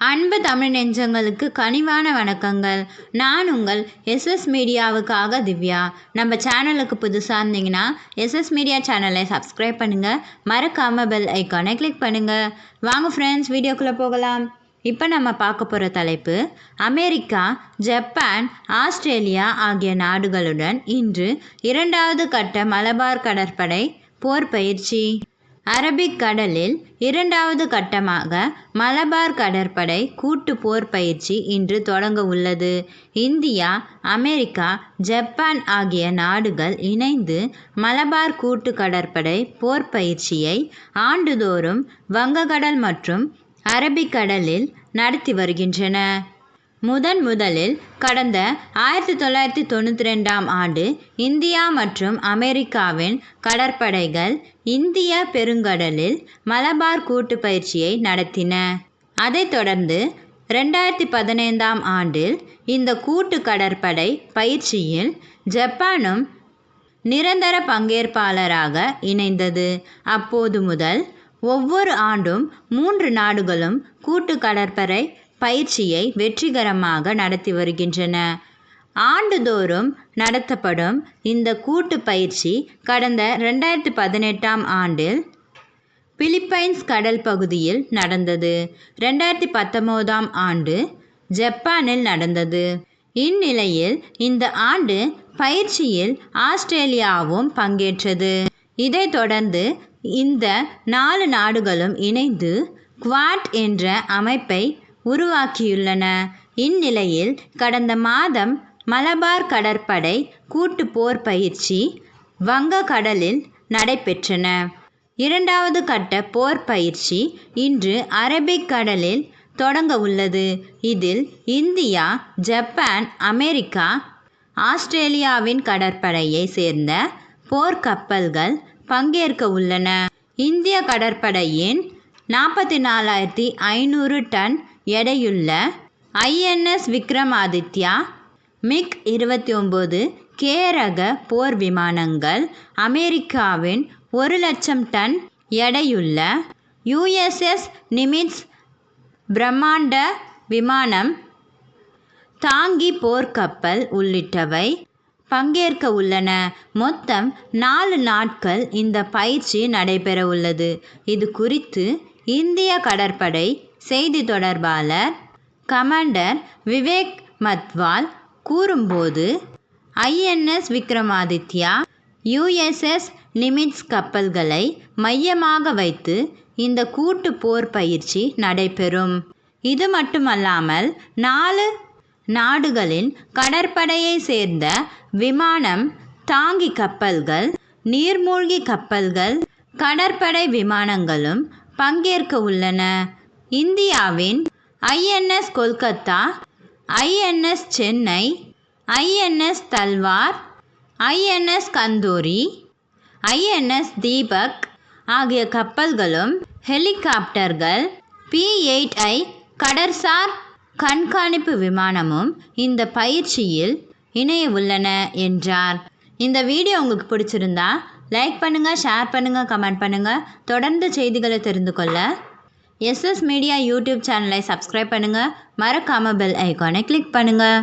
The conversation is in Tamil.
அன்பு தமிழ் நெஞ்சங்களுக்கு கனிவான வணக்கங்கள். நான் உங்கள் எஸ்எஸ் மீடியாவுக்காக திவ்யா. நம்ம சேனலுக்கு புதுசாக இருந்தீங்கன்னா எஸ்எஸ் மீடியா சேனலை சப்ஸ்கிரைப் பண்ணுங்கள் மறக்காமல் பெல் ஐக்கானை கிளிக் பண்ணுங்கள் வாங்க ஃப்ரெண்ட்ஸ் வீடியோக்குள்ளே போகலாம். இப்போ நம்ம பார்க்க போகிற தலைப்பு அமெரிக்கா ஜப்பான் ஆஸ்திரேலியா ஆகிய நாடுகளுடன் இன்று இரண்டாவது கட்ட மலபார் கடற்படை போர் பயிற்சி. அரபிக் கடலில் இரண்டாவது கட்டமாக மலபார் கடற்படை கூட்டு போர் பயிற்சி இன்று தொடங்க உள்ளது. இந்தியா அமெரிக்கா ஜப்பான் ஆகிய நாடுகள் இணைந்து மலபார் கூட்டு கடற்படை போர் பயிற்சியை ஆண்டுதோறும் வங்கக்கடல் மற்றும் அரபிக்கடலில் நடத்தி வருகின்றன. முதன் முதலில் கடந்த ஆயிரத்தி தொள்ளாயிரத்தி தொண்ணூற்றி ரெண்டாம் ஆண்டு இந்தியா மற்றும் அமெரிக்காவின் கடற்படைகள் இந்திய பெருங்கடலில் மலபார் கூட்டு பயிற்சியை நடத்தின. அதைத் தொடர்ந்து ரெண்டாயிரத்தி பதினைந்தாம் ஆண்டில் இந்த கூட்டு கடற்படை பயிற்சியில் ஜப்பானும் நிரந்தர பங்கேற்பாளராக இணைந்தது. அப்போது முதல் ஒவ்வொரு ஆண்டும் மூன்று நாடுகளும் கூட்டு கடற்படை பயிற்சியை வெற்றிகரமாக நடத்தி வருகின்றன. ஆண்டுதோறும் நடத்தப்படும் இந்த கூட்டு பயிற்சி கடந்த ரெண்டாயிரத்தி பதினெட்டாம் ஆண்டில் பிலிப்பைன்ஸ் கடல் பகுதியில் நடந்தது. ரெண்டாயிரத்தி பத்தொம்போதாம் ஆண்டு ஜப்பானில் நடந்தது. இந்நிலையில் இந்த ஆண்டு பயிற்சியில் ஆஸ்திரேலியாவும் பங்கேற்றது. இதைத் தொடர்ந்து இந்த நாலு நாடுகளும் இணைந்து குவாட் என்ற அமைப்பை உருவாக்கியுள்ளன. இந்நிலையில் கடந்த மாதம் மலபார் கடற்படை கூட்டு போர் பயிற்சி வங்க கடலில் நடைபெற்றன. இரண்டாவது கட்ட போர் பயிற்சி இன்று அரபிக் கடலில் தொடங்க உள்ளது. இதில் இந்தியா ஜப்பான் அமெரிக்கா ஆஸ்திரேலியாவின் கடற்படையை சேர்ந்த போர்க்கப்பல்கள் பங்கேற்க உள்ளன. இந்திய கடற்படையின் நாற்பத்தி நாலாயிரத்தி ஐநூறு டன் எடையுள்ள ஐஎன்எஸ் விக்ரமாதித்யா மிக் இருபத்தி ஒம்பது கே ரக போர் விமானங்கள் அமெரிக்காவின் ஒரு லட்சம் டன் எடையுள்ள யுஎஸ்எஸ் நிமிட்ஸ் பிரம்மாண்ட விமானம் தாங்கி போர்க்கப்பல் உள்ளிட்டவை பங்கேற்க உள்ளன மொத்தம் நாலு நாட்கள் இந்த பயிற்சி நடைபெற உள்ளது இது குறித்து இந்திய கடற்படை செய்தி தொடர்பாளர் கமாண்டர் விவேக் மத்வால் கூறும்போது ஐஎன்எஸ் விக்ரமாதித்யா யுஎஸ்எஸ் நிமிட்ஸ் கப்பல்களை மையமாக வைத்து இந்த கூட்டு போர் பயிற்சி நடைபெறும். இது மட்டுமல்லாமல் நாலு நாடுகளின் கடற்படையை சேர்ந்த விமானம் தாங்கி கப்பல்கள் நீர்மூழ்கி கப்பல்கள் கடற்படை விமானங்களும் பங்கேற்க உள்ளன. இந்தியாவின் INS Kolkata INS Chennai INS Talwar INS Kanduri INS Deepak ஆகிய கப்பல்களும் ஹெலிகாப்டர்கள் பி எயிட் ஐ கடற்சார் கண்காணிப்பு விமானமும் இந்த பயிற்சியில் இணைய உள்ளன என்றார். இந்த வீடியோ உங்களுக்கு பிடிச்சிருந்தா லைக் பண்ணுங்கள் ஷேர் பண்ணுங்கள் கமெண்ட் பண்ணுங்கள் தொடர்ந்து செய்திகளை தெரிந்து கொள்ள எஸ்எஸ் மீடியா யூடியூப் சேனலை சப்ஸ்கிரைப் பண்ணுங்கள் மறக்காமல் பெல் ஐக்கானை கிளிக் பண்ணுங்கள்